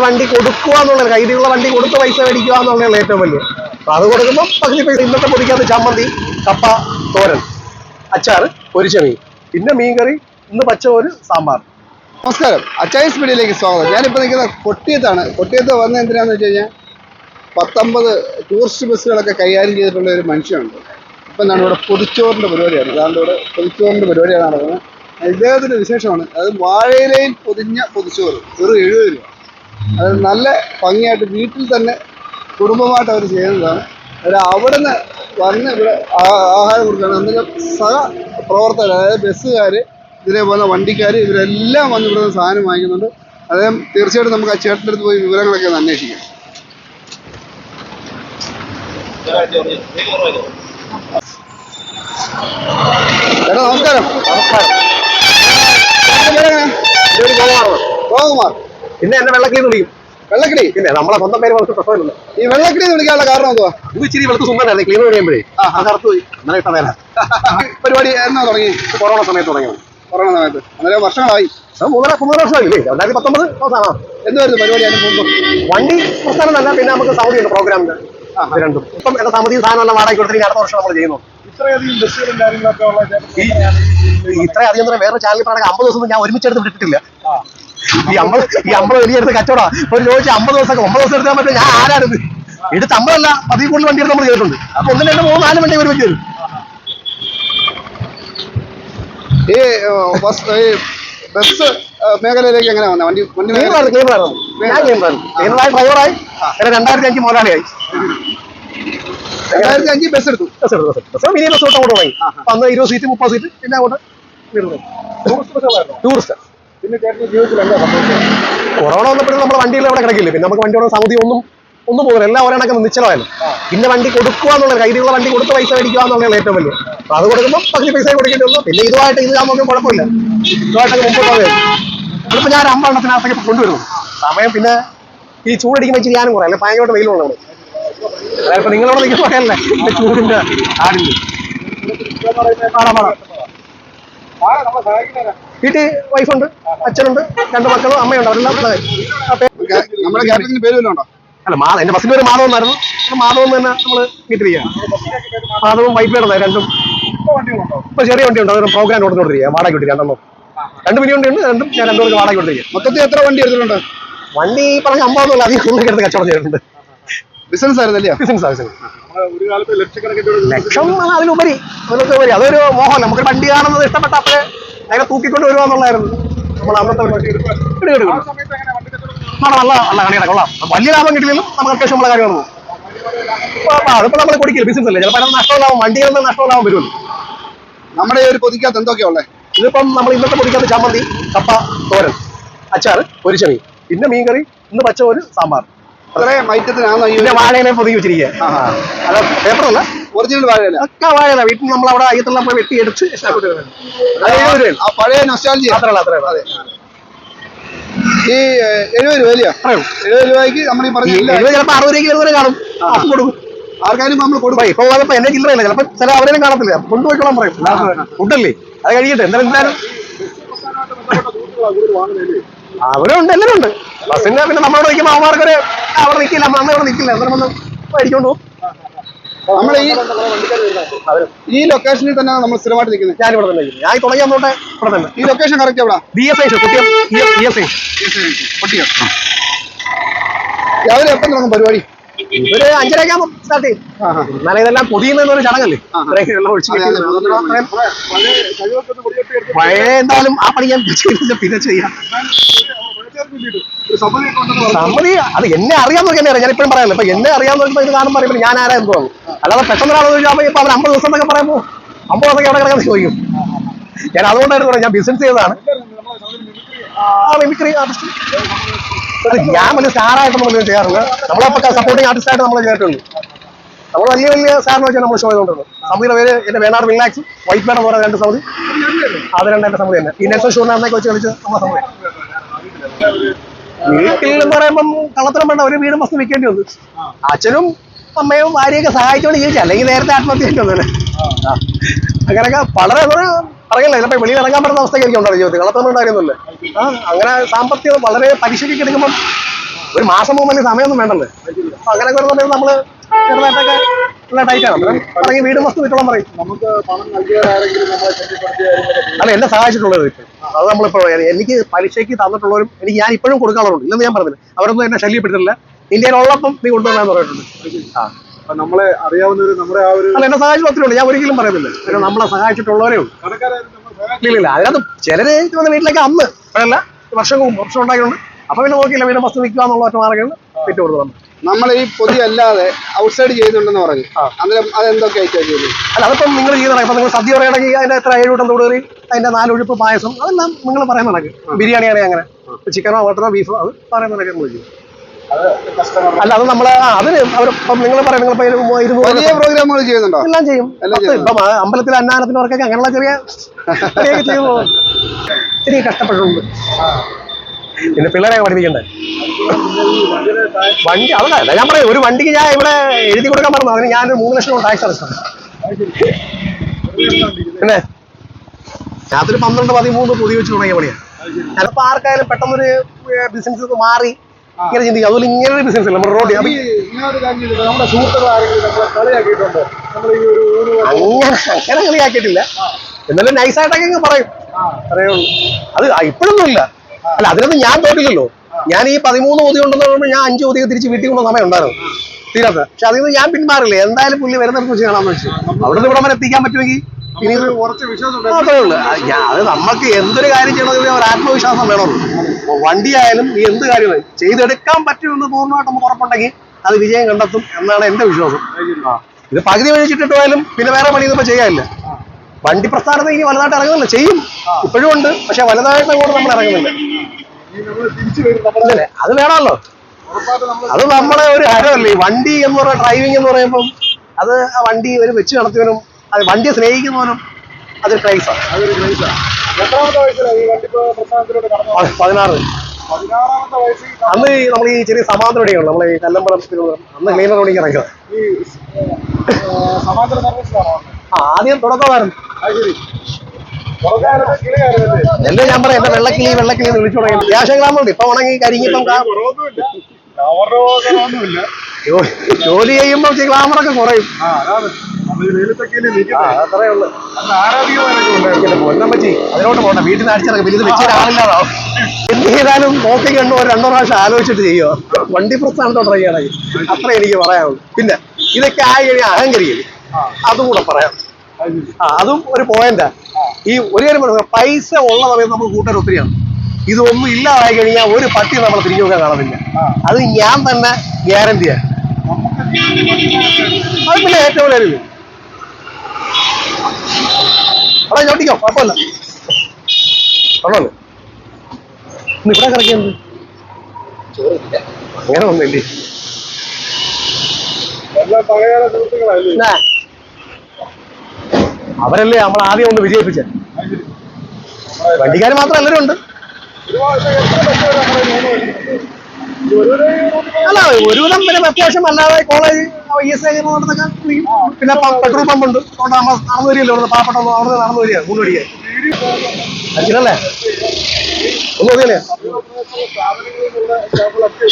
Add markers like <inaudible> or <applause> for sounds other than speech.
പിന്നെ വണ്ടി കൊടുക്കുക എന്നുള്ള കയ്യിലുള്ള വണ്ടി കൊടുത്ത് പൈസ മേടിക്കുക എന്നുള്ളതാണ് ഏറ്റവും വലിയ. അപ്പൊ അത് കൊടുക്കുമ്പോൾ പകുതി പൈസ ഇന്നത്തെ പൊടിക്കാത്ത ചമ്മന്തി കപ്പ തോരൻ അച്ചാർ അച്ചാറ് പൊരിച്ചമീൻ പിന്നെ മീൻകറി ഇന്ന് പച്ചമോര് സാമ്പാർ. നമസ്കാരം. അച്ചായസ് മീഡിയയിലേക്ക് സ്വാഗതം. ഞാനിപ്പോൾ നിൽക്കുന്നത് കൊട്ടിയത്താണ്. കൊട്ടിയത്ത് വന്ന എന്തിനാന്ന് വെച്ച് കഴിഞ്ഞാൽ പത്തൊമ്പത് ടൂറിസ്റ്റ് ബസ്സുകളൊക്കെ കൈകാര്യം ചെയ്തിട്ടുള്ള ഒരു മനുഷ്യനുണ്ട്. ഇപ്പം എന്താണ് ഇവിടെ പൊതിച്ചോറിന്റെ പരിപാടിയാണ്. അതാണ്ട് ഇവിടെ പൊതിച്ചോറിന്റെ പരിപാടിയാണ് നടക്കുന്നത്. ഇദ്ദേഹത്തിന്റെ വിശേഷമാണ് അത് വാഴയിലയിൽ പൊതിഞ്ഞ പൊതിച്ചോറ് ഒരു എഴുപത് രൂപ. അത് നല്ല ഭംഗിയായിട്ട് വീട്ടിൽ തന്നെ കുടുംബമായിട്ട് അവർ ചെയ്യുന്നതാണ്. അവർ അവിടെ നിന്ന് വന്ന് ഇവിടെ ആഹാരം കൊടുക്കുകയാണ്. എന്തെങ്കിലും സഹ പ്രവർത്തകർ അതായത് ബസ്സുകാർ ഇതേപോലെ വണ്ടിക്കാർ ഇവരെല്ലാം വന്ന് ഇവിടെ നിന്ന് സാധനം വാങ്ങിക്കുന്നുണ്ട്. അദ്ദേഹം തീർച്ചയായിട്ടും നമുക്ക് ആ ചേട്ടന്റെ അടുത്ത് പോയി വിവരങ്ങളൊക്കെ ഒന്ന് അന്വേഷിക്കാം. ചേട്ടാ നമസ്കാരം. പേരെങ്ങനെ? ഗോകുമാർ. പിന്നെ എന്നെ വെള്ളക്കിളി വിളിക്കും. വെള്ളക്കിളി? പിന്നെ നമ്മളെ സ്വന്തം പേര് നമുക്ക് പ്രശ്നമില്ല ഈ വെള്ളക്കിളി എന്ന് വിളിക്കാനുള്ള കാരണം എന്തുവാ? ഇത് ഇച്ചിരി വെളുത്ത് സുന്ദരല്ലേ? ക്ലീൻ കഴിയുമ്പോഴേ. കറുത്ത് പോയി. അങ്ങനെ ഇട്ട നേരം പരിപാടി എന്നാ തുടങ്ങി? കൊറോണ സമയത്ത് തുടങ്ങിയത് കൊറോണ സമയത്ത്. അന്നേരം വർഷങ്ങളായി. മൂന്നര മൂന്നര വർഷമായില്ലേ? രണ്ടായിരത്തി പത്തൊമ്പത് അവസാനം. എന്തുവായിരുന്നു പരിപാടി അതിന് മുമ്പ്? വണ്ടി പ്രസ്ഥാനം തന്നെ പിന്നെ നമുക്ക് സൗദി ഉണ്ട് പ്രോഗ്രാമിന് രണ്ടും. ഇപ്പം എന്റെ സമിതി സാധനം വാടക കൊടുത്തിട്ട് അടുത്ത വർഷം നമ്മൾ ചെയ്യുന്നു. ഇത്രയധികം ബസ്സുകളും കാര്യങ്ങളൊക്കെ ഉള്ള ഇത്രയധികം വേറെ ചാനലിൽ പാടക അമ്പത് ദിവസം ഞാൻ ഒരുമിച്ച് എടുത്ത് വിട്ടിട്ടില്ല ഈ അമ്പത് ഈ അമ്പത് വലിയ എടുത്ത് കച്ചവടം ഒരു ചോദിച്ചാൽ അമ്പത് ദിവസം ഒമ്പത് ദിവസം എടുത്താൽ പറ്റും ഞാൻ ആരാണിത്? എടുത്ത് അമ്പതല്ല അതിൽ കൂടുതൽ വണ്ടി എടുത്ത് നമ്മൾ കേട്ടിട്ടുണ്ട്. അപ്പൊ ഒന്നും രണ്ട് മൂന്ന് നാല് വണ്ടി ഒരു വരും ഈ ബസ് ഈ ബസ് മേഖലയിലേക്ക് എങ്ങനെ വന്ന? വണ്ടി വണ്ടി ഡ്രൈവറായി രണ്ടായിരത്തി അഞ്ച് മുതലാളിയായി. രണ്ടായിരത്തി അഞ്ച് ബസ് എടുത്തു. ബസ് എടുത്തു ബസ് മിനി ബസ് തൊട്ട് അങ്ങോട്ട് തുടങ്ങി. അന്ന് ഇരുപത് സീറ്റ് മുപ്പത് സീറ്റ് പിന്നെ അങ്ങോട്ട് ടൂറിസ്റ്റ്. കൊറോണ വന്നപ്പോഴും നമ്മുടെ വണ്ടിയിൽ അവിടെ കിടക്കില്ലേ? പിന്നെ നമുക്ക് വണ്ടിയുടെ സമിതി ഒന്നും ഒന്നും പോകുന്നില്ല എല്ലാം ഒരാണൊക്കെ നിശ്ചലമായാലും പിന്നെ വണ്ടി കൊടുക്കുക എന്നുള്ള കയ്യിലുള്ള വണ്ടി കൊടുത്ത പൈസ മേടിക്കുക എന്നുള്ളതാണ് ഏറ്റവും വലിയ. അത് കൊടുക്കുമ്പോൾ പകുതി പൈസ കൊടുക്കേണ്ടി വന്നു. പിന്നെ ഇതുമായിട്ട് ഇത് നമുക്ക് കുഴപ്പമില്ല. ഇതുമായിട്ടൊക്കെ മുമ്പോട്ട് പോകുന്നത് ഇതിപ്പോ ഞാൻ അമ്പെണ്ണത്തിനകത്തൊക്കെ കൊണ്ടുവരുന്നു. സമയം പിന്നെ ഈ ചൂടടിക്കുമ്പോൾ ഇച്ചിരി ഞാനും കുറേ. അല്ലെ ഭയങ്കരമായിട്ട് വെയിലുള്ള അവിടെ അതായത് ഇപ്പൊ നിങ്ങളവിടെ നിൽക്കുന്ന പറയല്ലേ ഈ ചൂടിന്റെ ആടിന്റെ പാടാ പാടാ ആ നമ്മളെ സഹായിക്കുന്നവരാ വീട്ടിൽ വൈഫുണ്ട് അച്ഛനുണ്ട് രണ്ട് മക്കളും അമ്മയുണ്ട് അവരെല്ലാം ഉള്ളത്. ആ നമ്മുടെ ക്യാപ്റ്റന് പേര് വല്ലതും ഉണ്ടോ? അല്ല മാധവ എന്റെ ബസ്സിന്റെ ഒരു മാധവൻ എന്നായിരുന്നു. മാധവം മാധവൻ തന്നെ നമ്മൾ വീട്ടിലിരിക്കുക മാധവും വൈഫേടെ രണ്ടും. ഇപ്പൊ ചെറിയ വണ്ടി ഉണ്ട് അതൊരു പ്രോഗ്രാം കൊടുത്തോണ്ടിരിക്കുക വാടക കിട്ടി രണ്ടെണ്ണം. രണ്ട് മിനി വണ്ടി ഉണ്ട് രണ്ടും ഞാൻ രണ്ടു വാടക കൊടുത്തിരിക്കുക. മൊത്തത്തിൽ എത്ര വണ്ടി എടുത്തിട്ടുണ്ട്? വണ്ടി പറഞ്ഞ അമ്പതൊന്നുമില്ല അധികം കൂടുതൽ എടുത്ത് കച്ചവടം ചെയ്തിട്ടുണ്ട്. ബിസിനസ് ആയിരുന്നല്ലേ ബിസിനസ് ആവശ്യം ലക്ഷം അതിലുപരി അതിലൊക്കെ അതൊരു മോഹം. നമുക്ക് വണ്ടി കാണുന്നത് ഇഷ്ടപ്പെട്ട അപ്പഴേ അതിനെ തൂക്കിക്കൊണ്ട് വരുക എന്നുള്ളതായിരുന്നു. നമ്മൾ അന്നത്തെ നല്ല നല്ല കണിയുടെ കൊള്ളാം. വലിയ ലാഭം കിട്ടിയില്ലെങ്കിലും നമുക്ക് അത്യാവശ്യം നമ്മളെ കാര്യമാണ്. പോകും അതിപ്പോ നമ്മൾ കുടിക്കില്ല. ബിസിനസ് അല്ലേ? ചിലപ്പോൾ അതിനകത്ത് നഷ്ടമില്ലാവും വണ്ടിയിൽ നിന്ന് നഷ്ടമില്ലാവും വരുമല്ലോ നമ്മുടെ ഒരു പൊതിക്കകത്ത് എന്തൊക്കെയാ ഉള്ളത് ഇതിപ്പം നമ്മൾ ഇന്നത്തെ പൊടിക്കാത്ത ചമ്മന്തി കപ്പ തോരൻ അച്ചാറ് പൊരിച്ചമീൻ പിന്നെ മീൻകറി ഇന്ന് പച്ചമോര് സാമ്പാർ. ഇത്രയും ഐറ്റത്തിനാണോ ഈ പിന്നെ വാഴയിലെ പൊതുക്കി വെച്ചിരിക്കുക അല്ല ഒറിജിനൽ വാഴയില ഒക്കെ വാഴയില വീട്ടിൽ നമ്മൾ അവിടെ അയ്യത്തെല്ലാം പോയി വെട്ടി എടുത്ത് ഇഷ്ടപ്പെട്ടു വരുന്നത്. അത് രൂപ ആ പഴയ നൊസ്റ്റാലജി അതെ. ഈ എഴുപത് രൂപയിലെയോ? അത്രയും എഴുപത് രൂപയ്ക്ക് നമ്മൾ ഈ പറഞ്ഞ എല്ലാ- എഴുപത് ചിലപ്പോൾ അറുപത് രൂപയ്ക്ക് എഴുപത് കാണും. കൊടുക്കും. ആർക്കാരും നമ്മൾ കൊടുക്കും. ഇപ്പൊ ചില്ലറയില്ല ചിലപ്പോൾ ചില അവരെയും കാണത്തില്ല. കൊണ്ടുപോയിക്കോളാൻ പറയും. ഫുഡല്ലേ അത് കഴിയട്ടെ. എന്തായാലും എന്തായാലും അവരുണ്ട് എല്ലാവരും ഉണ്ട് ബസ്സിന്റെ പിന്നെ നമ്മളോട് നിൽക്കുമ്പോൾ അവന്മാർക്കൊരു അവിടെ നിൽക്കില്ല അന്ന് ഇവിടെ നിൽക്കില്ല അന്നേരം വന്ന് മേടിക്കൊണ്ട് പോകും നമ്മൾ ഈ ഈ ലൊക്കേഷനിൽ തന്നെ നമ്മൾ സ്ഥിരമായിട്ട് നിൽക്കുന്നത് ഞാൻ ഇവിടെ തന്നെ. ഞാൻ തുടങ്ങി വന്നോട്ടെ ഇവിടെ തന്നെ ഈ ലൊക്കേഷൻ കറക്റ്റ് എവിടാ ബി എസ് ഐ കുട്ടിയം ബി എസ് ഐ പൊട്ടിയോ രാവിലെ എപ്പം തുടങ്ങും പരിപാടി ഒരു അഞ്ചരയ്ക്ക് ആകുമ്പോൾ സ്റ്റാർട്ട് ചെയ്യും. എന്നാലും ഇതെല്ലാം പൊതിയുന്ന ഒരു ചടങ്ങല്ലേ പഴയ എന്തായാലും ആ പണി ഞാൻ പിന്നെ ചെയ്യാം സമ്മതി അത് എന്നെ അറിയാൻ എന്നെ അറിയാം. ഞാൻ ഇപ്പോഴും പറയാം ഇപ്പൊ എന്നെ അറിയാവുന്നവർക്ക് ഇത് കാണുമ്പോൾ പറയുമ്പോൾ ഞാൻ ആരാ എന്ന് തോന്നും അല്ലാതെ പെട്ടെന്ന് ഒരാൾ ചോദിച്ചാൽ ഇപ്പൊ അവർ അമ്പത് ദിവസം എന്നൊക്കെ പറയുമ്പോൾ അമ്പത് ദിവസം അവിടെ കിടക്കാൻ ചോദിക്കും. ഞാൻ അതുകൊണ്ടായിരുന്നു പറയാം ഞാൻ ബിസിനസ് ചെയ്തതാണ്. ആ മിമിക്രി ആർട്ടിസ്റ്റ് ഞാൻ വലിയ സ്റ്റാറായിട്ട് നമ്മൾ ചെയ്യാറുണ്ട് നമ്മളെ സപ്പോർട്ടിങ് ആർട്ടിസ്റ്റായിട്ട് നമ്മൾ ചെയ്തിട്ടുണ്ട് നമ്മൾ വലിയ വലിയ സാറിന് വെച്ചാൽ നമ്മൾ ഷോ ചെയ്തുകൊണ്ടിരുന്നത് സമിതിയുടെ പേര് എന്റെ വേണാട് റിലാക്സ് വൈറ്റ് മേഡം പറഞ്ഞ രണ്ട് സമിതി അത് രണ്ട് എന്റെ സമിതി തന്നെ. ഈ നെക്സ്റ്റ് ഷോ നടന്നൊക്കെ വെച്ച് കളിച്ച് നമ്മളെ സമിതി വീട്ടിൽ എന്ന് പറയുമ്പം കള്ളത്തരം വേണ്ട ഒരു വീടും വസ്തു വിൽക്കേണ്ടി വന്നു. അച്ഛനും അമ്മയും ഭാര്യയൊക്കെ സഹായിച്ചോണ്ട് ജീവിച്ചു അല്ലെങ്കിൽ നേരത്തെ ആത്മഹത്യ ചെയ്തല്ലേ അങ്ങനെയൊക്കെ വളരെ പറയല്ല ചിലപ്പോൾ വെളിയിൽ ഇറങ്ങാൻ പറ്റുന്ന അവസ്ഥയൊക്കെ എനിക്ക് ജീവിതത്തിൽ. കള്ളത്തരം ഉണ്ടായിരുന്നില്ല അങ്ങനെ സാമ്പത്തികം വളരെ പരിശോധിക്കുക എടുക്കുമ്പം ഒരു മാസം വലിയ സമയമൊന്നും വേണ്ടല്ലേ. അങ്ങനെയൊക്കെ നമ്മൾ ചെറുതായിട്ടൊക്കെ ടൈറ്റാണ് അല്ലെങ്കിൽ വീട് വസ്തു വിട്ടോളം പറയും നമുക്ക് പണം അല്ല എന്നെ സഹായിച്ചിട്ടുള്ളത് അത് നമ്മളിപ്പോ എനിക്ക് പലിശയ്ക്ക് തന്നിട്ടുള്ളവരും എനിക്ക് ഞാൻ ഇപ്പോഴും കൊടുക്കാറുണ്ട്. ഇല്ലെന്ന് ഞാൻ പറഞ്ഞില്ല. അവരൊന്നും എന്നെ ശല്യപ്പെട്ടിട്ടില്ല ഇന്ത്യയിലുള്ളപ്പം നീ കൊണ്ടുവന്നാന്ന് പറഞ്ഞിട്ടുണ്ട്. ആ. നമ്മളെ നമ്മുടെ ആ ഒരു അല്ല എന്നെ സഹായിച്ചു ഒത്തിരി ഉണ്ട് ഞാൻ ഒരിക്കലും പറയുന്നില്ല പിന്നെ നമ്മളെ സഹായിച്ചിട്ടുള്ളവരേ ഉള്ളൂ. ഇല്ല ഇല്ല അതിനകത്ത് ചിലര് വന്ന് വീട്ടിലേക്ക് അന്ന്. അല്ല വർഷം വർഷം ഉണ്ടായിട്ടുണ്ട് അപ്പൊ പിന്നെ നോക്കിയില്ല പിന്നെ ബസ് നിൽക്കുക എന്നുള്ള ഒറ്റ മാർഗങ്ങൾ വിറ്റ് കൊടുത്തു നമ്മൾ ഈ പൊതി അല്ലാതെ ഔട്ട്സൈഡ് ചെയ്യുന്നുണ്ടെന്ന് പറഞ്ഞു. അന്നേരം അതെന്തൊക്കെ ആയിട്ട് ചെയ്യുന്നത് അല്ല അതിപ്പം നിങ്ങൾ ചെയ്യുന്ന ഇപ്പൊ നിങ്ങൾ സദ്യ പറയുകയാണെങ്കിൽ അതിന്റെ എത്ര ഏഴുകൂട്ടം തൊടുകറി അതിന്റെ നാലൊഴുപ്പ് പായസം അതെല്ലാം നിങ്ങൾ പറയാൻ നടക്കും. ബിരിയാണി ആണെങ്കിൽ അങ്ങനെ. ചിക്കനോ മട്ടനോ ബീഫോ അത് പറയാൻ നടക്കാൻ നമ്മൾ ചെയ്യും. അല്ല അത് നമ്മൾ അതിന് അവർ ഇപ്പം നിങ്ങൾ പറയാം നിങ്ങൾ വലിയ പ്രോഗ്രാമുകൾ ചെയ്യുന്നുണ്ടോ? എല്ലാം ചെയ്യും. ഇപ്പം അമ്പലത്തിലെ അന്നാനത്തിനവർക്കൊക്കെ അങ്ങനെയുള്ള ചെറിയ <laughs> ചെയ്യുന്നു ഇത്തിരി കഷ്ടപ്പെട്ടിട്ടുണ്ട്. പിന്നെ പിള്ളേരെ പഠിപ്പിക്കണ്ടേ? വണ്ടി അതല്ല ഞാൻ പറയാം ഒരു വണ്ടിക്ക് ഞാൻ ഇവിടെ എഴുതി കൊടുക്കാൻ പറഞ്ഞു. അതിന് ഞാൻ മൂന്ന് ലക്ഷം ടാക്സ് അടച്ചു. പിന്നെ? ഞാനൊരു പന്ത്രണ്ട് പതിമൂന്ന് പുതിയ വെച്ച് തുടങ്ങിയ പണിയാണ് ചിലപ്പോൾ ആർക്കായാലും പെട്ടെന്നൊരു ബിസിനസ് മാറി ഇങ്ങനെ ചിന്തിക്കും. അതുപോലെ ഇങ്ങനെ ഒരു ബിസിനസ് നമ്മുടെ റോഡ് അങ്ങനെ അങ്ങനെ കളിയാക്കിയിട്ടില്ല. എന്നാലും നൈസായിട്ടൊക്കെ പറയും. പറയുള്ളൂ അത് ഇപ്പോഴൊന്നും ഇല്ല അല്ല അതിനൊന്നും ഞാൻ തോറ്റില്ലല്ലോ. ഞാൻ ഈ പതിമൂന്ന് ഊതി ഉണ്ടെന്ന് പറയുമ്പോൾ ഞാൻ അഞ്ച് ഒതിയൊക്കെ തിരിച്ച് വീട്ടിൽ കൊണ്ട സമയം ഉണ്ടായിരുന്നു. തീരാത്ത. പക്ഷെ അതിൽ നിന്ന് ഞാൻ പിന്മാറില്ല? എന്തായാലും പുള്ളി വരുന്നിടത്ത് വെച്ച് കാണാമെന്ന് വെച്ചു അവിടെ നിന്ന് ഇവിടെ വരെ എത്തിക്കാൻ പറ്റുമെങ്കിൽ ഇനി ഉള്ളൂ. അത് നമുക്ക് എന്തൊരു കാര്യം ചെയ്യണമെങ്കിൽ ഒരു ആത്മവിശ്വാസം വേണമല്ലോ. വണ്ടി ആയാലും ഈ എന്ത് കാര്യമായി ചെയ്തെടുക്കാൻ പറ്റുമെന്ന് പൂർണമായിട്ട് നമുക്ക് ഉറപ്പുണ്ടെങ്കിൽ അത് വിജയം കണ്ടെത്തും എന്നാണ് എന്റെ വിശ്വാസം. ഇത് പകുതി വഴിച്ചിട്ടിട്ട് പോയാലും പിന്നെ വേറെ പണി ഇതിപ്പോ ചെയ്യാനില്ല. വണ്ടി പ്രസ്ഥാനത്ത് ഇനി വലുതായിട്ട് ഇറങ്ങുന്നില്ല. ചെയ്യും. ഇപ്പോഴും ഉണ്ട്. പക്ഷെ വലുതായിട്ട് അങ്ങോട്ട് നമ്മൾ ഇറങ്ങുന്നില്ല. അത് വേണമല്ലോ. അത് നമ്മളെ ഒരു ഹരമല്ലേ വണ്ടി എന്ന് പറയുന്ന ഡ്രൈവിംഗ് എന്ന് പറയുമ്പോൾ അത് ആ വണ്ടി ഒരു വെച്ച് നടത്തിയവനും അത് വണ്ടിയെ സ്നേഹിക്കുന്നവനും അതൊരു ക്രൈസാണ് പതിനാറ്. അന്ന് ഈ നമ്മൾ ഈ ചെറിയ സമാന്തര ഓടിയാണ് നമ്മൾ ഈ കല്ലമ്പലം അന്ന് ക്ലീനർ ഓടിക്കാൻ ഇറങ്ങിയത്. ആദ്യം തുടക്കമായിരുന്നു. എന്റെ ഞാൻ പറയാം എന്റെ വെള്ളക്കിളി വെള്ളക്കിളി വിളിച്ചു തുടങ്ങി. അത്യാവശ്യം ഗ്രാമമുണ്ട് ഇപ്പൊ ഉണങ്ങി കരിങ്ങിപ്പം കാ- കുറവൊന്നുമില്ല കവറോ കുറവൊന്നുമില്ല ജോ- ജോലി ചെയ്യുമ്പോൾ ഗ്ലാമറൊക്കെ കുറയും. വെച്ചി അതിലോട്ട് പോട്ടെ. വീട്ടിൽ നിന്ന് അടിച്ചിറങ്ങി. വലിയ ഇത് വെച്ച് ആളില്ലാതാവും എന്ത് ചെയ്താലും നോക്കി കണ്ടു ഒരു രണ്ടോ പ്രാവശ്യം ആലോചിച്ചിട്ട് ചെയ്യുമോ വണ്ടി പ്രസ്ഥാനത്തോട്ട് ചെയ്യണമെങ്കിൽ അത്രേ എനിക്ക് പറയാനുള്ളൂ. പിന്നെ ഇതൊക്കെ ആയി കഴിഞ്ഞാൽ അഹങ്കരിക്കും. അതും കൂടെ പറയാം. ആ അതും ഒരു പോയിന്റാ ഈ ഒരു കാര്യം പറയുന്നത് പൈസ ഉള്ള സമയത്ത് നമ്മൾ കൂട്ടാൻ ഒത്തിരിയാണ്. ഇതൊന്നും ഇല്ലാതായി കഴിഞ്ഞാൽ ഒരു പട്ടി നമ്മൾ തിരിഞ്ഞു നോക്കാൻ കാണുന്നില്ല അത് ഞാൻ തന്നെ ഗ്യാരണ്ടിയാ നമുക്ക് ജീവിതത്തിൽ അത് പിന്നെ ഏറ്റവും വലിയ അവിടെ ചോട്ടിക്കോ കുഴപ്പമില്ല. പറഞ്ഞോളൂ ഇന്ന് ഇവിടെ കിടക്കുന്നത് അങ്ങനെ ഒന്നുമില്ലേ? എല്ലാം പഴയകാല സുഹൃത്തുക്കളല്ലേ? അവരല്ലേ നമ്മൾ ആദ്യം ഒന്ന് വിജയിപ്പിച്ചത് വണ്ടിക്കാർ മാത്രം എല്ലാവരും ഉണ്ട്. അല്ല എത്ര വിധം പിന്നെ അത്യാവശ്യം അല്ലാതെ കോളേജ് പിന്നെ പെട്രോൾ പമ്പ് ഉണ്ട്. അതുകൊണ്ട് നമ്മൾ നടന്നു വരികയല്ലോ അവിടെ പാവപ്പെട്ട അവിടെ നടന്നു വരിക മൂന്ന് വരിക. അഞ്ചിനല്ലേ ഒന്നും സ്റ്റാഫുകളൊക്കെ